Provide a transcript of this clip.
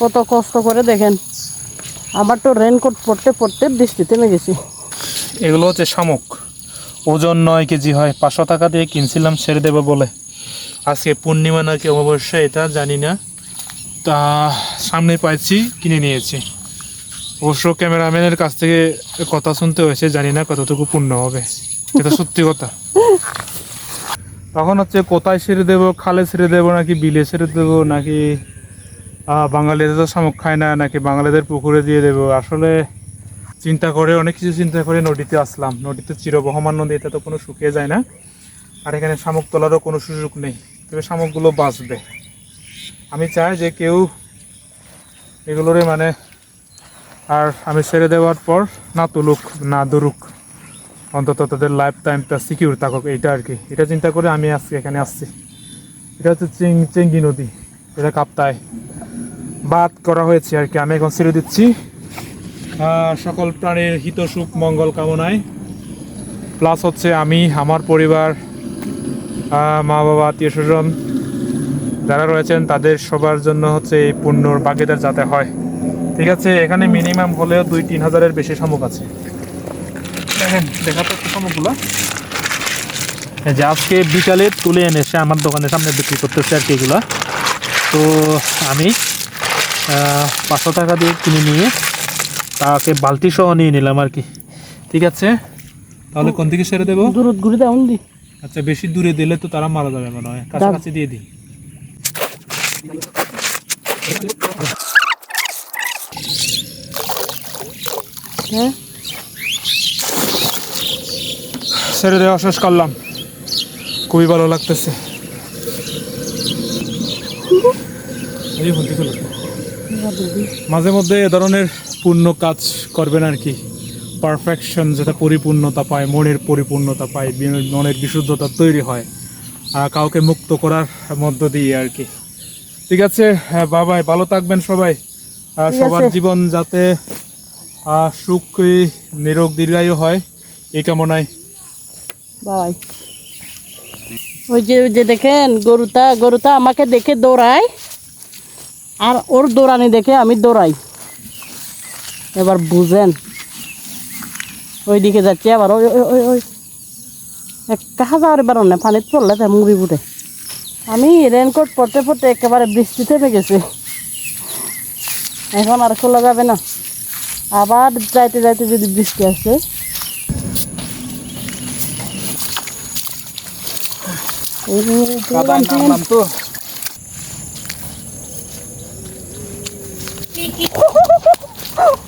কত কষ্ট করে দেখেন। আমার তো রেনকোট পরতে পরতে বৃষ্টি থেমে গেছি এগুলো হচ্ছে শামুক। ওজন নয় কেজি হয়। পাঁচশো টাকা দিয়ে কিনছিলাম, ছেড়ে দেবো বলে। আজকে পূর্ণিমা নাকি অবশ্যই এটা জানি না। তা সামনে পাইছি, কিনে নিয়েছি। অবশ্য ক্যামেরাম্যানের কাছ থেকে কথা শুনতে হয়েছে, জানি না কতটুকু পূর্ণ হবে। এটা সত্যি কথা। তখন হচ্ছে কোথায় ছেড়ে দেবো, খালে ছেড়ে দেবো নাকি বিলে ছেড়ে দেবো নাকি বাঙালিদের তো শামুক খায় না, নাকি বাঙালিদের পুকুরে দিয়ে দেবো? আসলে চিন্তা করে, অনেক কিছু চিন্তা করে নদীতে আসলাম। নদীতে চিরবহমান নদী, এটা তো কোনো শুকিয়ে যায় না। আর এখানে শামুক তোলারও কোনো সুযোগ নেই। তবে শামুকগুলো বাঁচবে। আমি চাই যে কেউ এগুলোরে মানে আর আমি ছেড়ে দেওয়ার পর না তুলুক, না ধরুক অন্তত তাদের লাইফ টাইমটা সিকিউর থাকুক, এইটা আর কি। এটা চিন্তা করে আমি আজকে এখানে আসছি। এটা হচ্ছে চিং, চেঙ্গি নদী। এটা কাপ্তায় বাদ করা হয়েছে আর কি। আমি এখন ছেড়ে দিচ্ছি। সকল প্রাণীর হিত, সুখ, মঙ্গল কামনায়। প্লাস হচ্ছে আমি, আমার পরিবার মা, বাবা, আত্মীয় স্বজন যারা রয়েছেন, তাদের সবার জন্য হচ্ছে এই পুণ্যর বাগেদার যাতে হয়। ঠিক আছে, এখানে মিনিমাম হলেও দুই, তিন হাজারের বেশি শামুক আছে। দেখেন দেখা তো শামুকগুলো। যে আজকে বিকালে তুলে এনেছে আমার দোকানের সামনে বিক্রি করতেছে আর কি এগুলা। তো আমি পাঁচশো টাকা দিয়ে কিনে নিয়ে তাকে বালতি সহ নিয়ে নিলাম আর কি। ঠিক আছে? তাহলে কোন দিকে সেরে দেবো? দূরত ঘুরে দি আচ্ছা বেশি দূরে দিলে তো তারা মারা যাবে মনে হয়। কাছাকাছি দিয়ে দিই। হ্যাঁ? ছেড়ে দেওয়া শেষ করলাম। খুবই ভালো লাগতেছে। এই ভর্তি করল তো। মাঝে মধ্যে এ ধরনের পূর্ণ কাজ করবেন আর কি। পারফেকশন যেটা পরিপূর্ণতা পায় মনের পরিপূর্ণতা পায় মনের বিশুদ্ধতা তৈরি হয় আর কাউকে মুক্ত করার মধ্য দিয়ে আর কি। ঠিক আছে হ্যাঁ বাবাই ভালো থাকবেন সবাই। সবার জীবন যাতে সুখী নিরোগ দীর্ঘায়ু হয় এই কামনায়। বাই ওই যে ওই যে দেখেন গরুটা গরুটা আমাকে দেখে দৌড়ায়। আর ওর দৌড়ানি দেখে আমি দৌড়াই। এবার বুঝেন ওই দিকে যাচ্ছি আবার, ওই ওই ওই ওই। কাহা যাওয়ার এবার না পানিতে পড়লে তাই মুড়ি বুটে আমি রেনকোট পড়তে পড়তে একেবারে বৃষ্টি থেমে গেছে এখন আর খোলা যাবে না। আবার যাইতে যাইতে যদি বৃষ্টি আসে। তো। Kiki.